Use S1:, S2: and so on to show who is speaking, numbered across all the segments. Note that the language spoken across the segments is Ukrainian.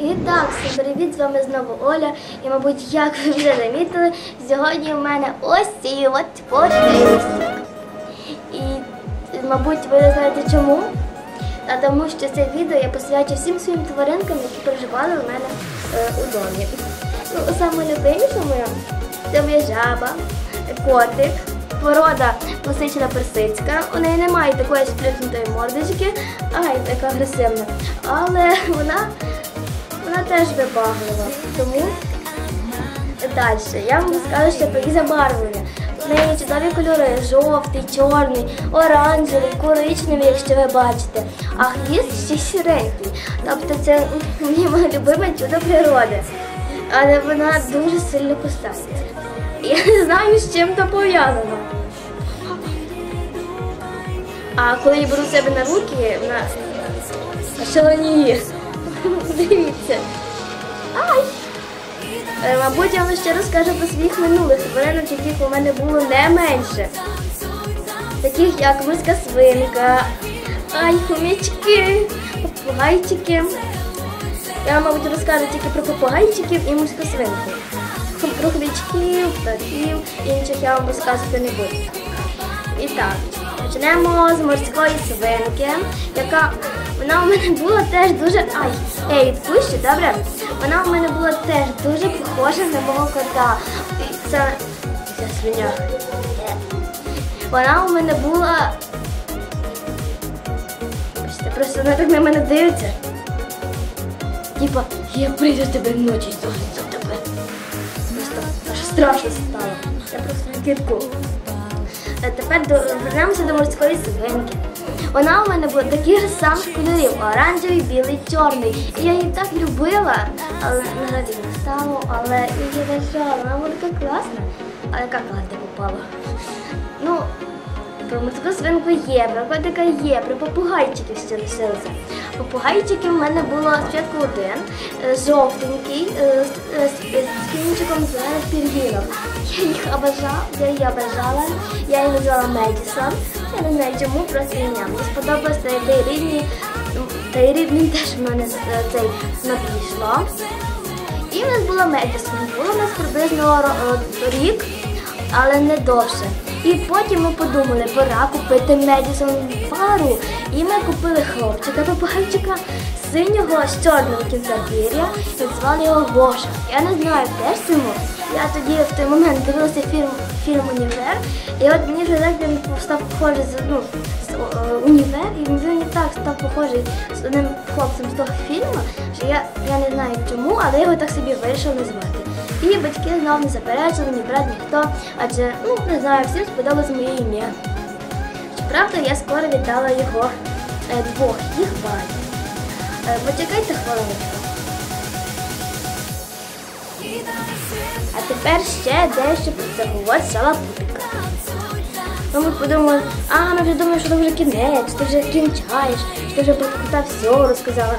S1: І так, всім привіт, з вами знову Оля. І, мабуть, як ви вже замітили, сьогодні в мене ось ці от фотки. І, мабуть, ви не знаєте чому. А тому що це відео я посвячу всім своїм тваринкам, які проживали у мене е, у домі. Ну, любиміша моя це моя жаба, котик, порода класична персидська. У неї немає такої сплюснутої мордочки, ай, така агресивна. Але вона, вона теж вибаглива. Тому далі. Я вам скажу, що про її забарвлення. В неї чудові кольори жовтий, чорний, оранжевий, коричневий, якщо ви бачите. А хвіст ще сіренький. Тобто це моє любиме чудо природи. Але вона дуже сильно кусається. Я не знаю, з чим то пов'язано. А коли я беру себе на руки, вона шаленіє. Дивіться. Ай! Е, Мабуть, я вам ще розкажу про своїх минулих тваринок, яких у мене було не менше. Таких як морська свинка, ай, хомячки, попугайчики. Я мабуть, розкажу тільки про попугайчиків і морську свинку. Про хомячків, птахів, інших я вам розказувати не буду. І так, почнемо з морської свинки, яка вона у мене була теж дуже. Ай, ей, відпущу, добре? Вона у мене була теж дуже похожа на мого кота. Це, це свиня. Вона у мене була. Просто вона так на мене дивиться. Типа, я прийду тебе вночі і тебе. Просто страшно стало. Я просто кітку. Е, Тепер до- вернемося до морської свинки. Вона у мене була таких же самих кольорів: оранжевий, білий, чорний. І я її так любила, але наразі не стало, але її вважала, вона була така класна. А яка класна попала? Ну, про морську свинку є, про котика є, про попугайчиків ще лишилося. Попугайчиків в мене було спочатку один, е, жовтенький, е, з, е, з, з кінчиком зелених пір'їнок. Я їх обожала, я її обожала, я її назвала Медісон. Я не знаю чому, просто ім'я. Мені сподобалось та й рідні, та й рідний теж в мене цей напішло. І в нас була Медісон. Було в нас приблизно рік, але не довше. І потім ми подумали, пора купити Медісон пару. І ми купили хлопчика, попугайчика синього з чорним кінцем пір'я і звали його Гоша. Я не знаю теж цьому. Я тоді в той момент дивилася фільм, фільм Універ, і от мені так він став похожий з, ну, з е, універ, і він мені так став похожий з одним хлопцем з того фільму, що я, я не знаю чому, але його так собі вирішив назвати. І батьки знов не заперечили, ні брат, ніхто, адже, ну, не знаю, всім сподобалось моє ім'я. Щоправда, я скоро віддала його е, двох, їх батьків. Е, почекайте хвилиночку. А тепер ще дещо про цього от шалапутика. Ну, ми подумали, а ми вже думаємо, що це вже кінець, ти вже кінчаєш, що ти вже про кота все розказала.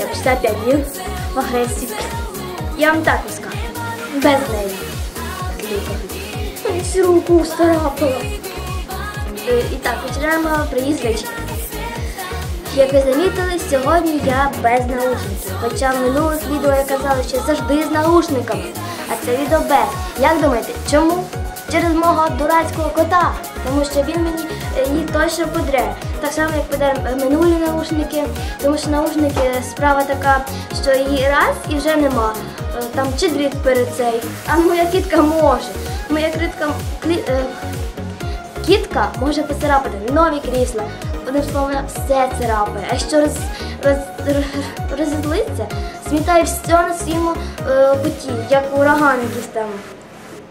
S1: Я почти опять він в агресії. Я вам так розкажу. Без неї. Всю руку старапала. Е, І так, починаємо приїзд речі. Як ви замітили, сьогодні я без наушників. Хоча в минулих відео я казала, що завжди з наушниками. А це відео без. Як думаєте, чому? Через мого дурацького кота. Тому що він мені е, точно подре. Так само, як подре е, минулі наушники. Тому що наушники справа така, що її раз і вже нема. Е, Там чи дріт перед цей. А моя кітка може. Моя критка клі, е, Кітка може поцарапати нові крісла, одним словом, все царапає. А якщо роз, роз, роз, розізлиться, смітає все на своєму е, путі, як ураган якийсь там.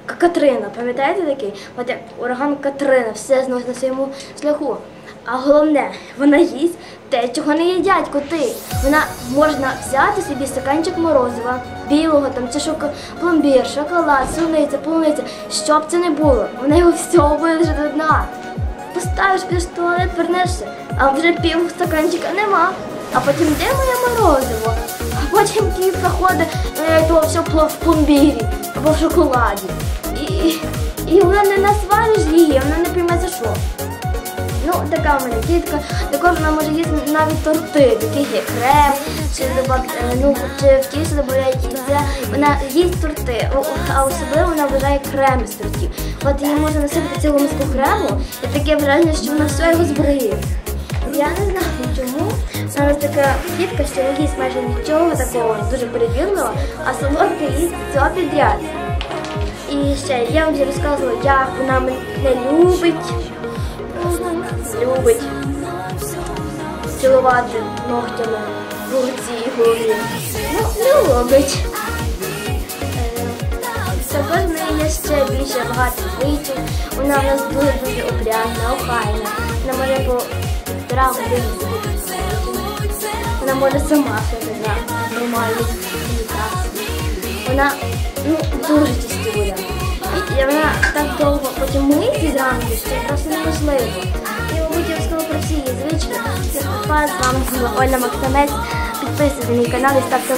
S1: Катрина, пам'ятаєте такий? От як ураган Катрина, все зносить на своєму шляху. А головне, вона їсть те, чого не їдять коти. Вона можна взяти собі стаканчик морозива, білого там чи шоко, пломбір, шоколад, суниця, полуниця, що б це не було. Вона його всього вилежить до дна. Поставиш під туалет, вернешся, а вже пів стаканчика нема. А потім де моє морозиво? А потім Київ проходить е, то все в пломбірі або в шоколаді. І, і вона не насвариш її, вона не пойме за що. Ну, така в мене тітка. Також вона може їсти навіть торти, яких є крем, чи, е, ну, чи в тісто додають яйця. Вона їсть торти, а особливо вона вважає крем з тортів. От їй можна насипати цілу миску крему, і таке враження, що вона все його збриє. Я не знаю чому. У нас така тітка, що не їсть майже нічого такого, дуже перевірного, а солодке їсть все підряд. І ще я вам вже розказувала, як вона мене любить. Любить цілувати ногтями в руці і голові. Ну, не любить. Також в є ще більше багато звичок. Вона в нас дуже-дуже обрядна, охайна. Вона може по півтора години. Вона може сама на нормальний унітаз. Вона ну, дуже чистюля. І, вона так довго потім миється зранку, що просто неможливо. Про всі її звички. Я з вами була Ольга Максимець. Підписуйтесь на мій канал і ставте